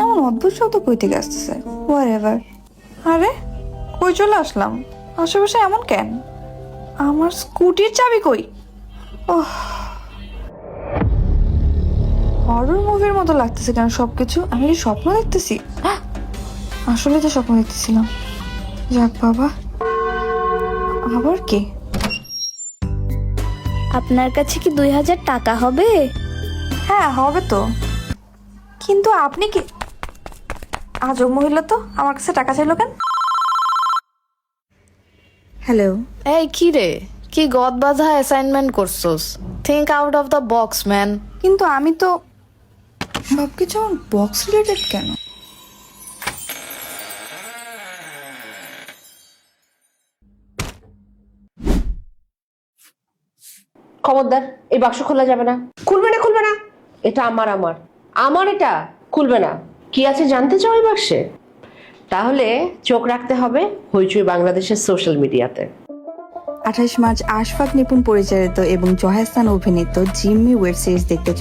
এমন অদ্ভুত শব্দ কই থেকে আসতেছে? হোয়ার এভার আরে, কই চলে আসলাম? আশেপাশে এমন কেন? আমার স্কুটির চাবি কই? ওহ। হরর মুভির মতো লাগতেছে কেন সবকিছু? আমি কি স্বপ্ন দেখতেছি? আহ! আসলে তো স্বপ্ন দেখতেছিলাম। যাক বাবা। আবার কি? আপনার কাছে কি দুই হাজার টাকা হবে? হ্যাঁ হবে তো। কিন্তু আপনি কি আজব মহিলা তো আমার কাছে টাকা চাইলো কেন? হ্যালো। এই কি রে? কি গদ বাঁধা অ্যাসাইনমেন্ট করছস? Think out of the box man কিন্তু আমি তো সবকিছু আমার বক্স রিলেটেড কেন? খবরদার, এই বাক্স খোলা যাবে না। খুলবে না খুলবে না। এটা আমার আমার। আমার এটা খুলবে না। কি আছে জানতে চাও এই বাক্সে? তাহলে চোখ রাখতে হবে হইচই বাংলাদেশের সোশ্যাল মিডিয়াতে আঠাশ মার্চ আশফাক নিপুণ পরিচালিত এবং জহাস্তান অভিনীত জিম্মি ওয়েব সিরিজ দেখতে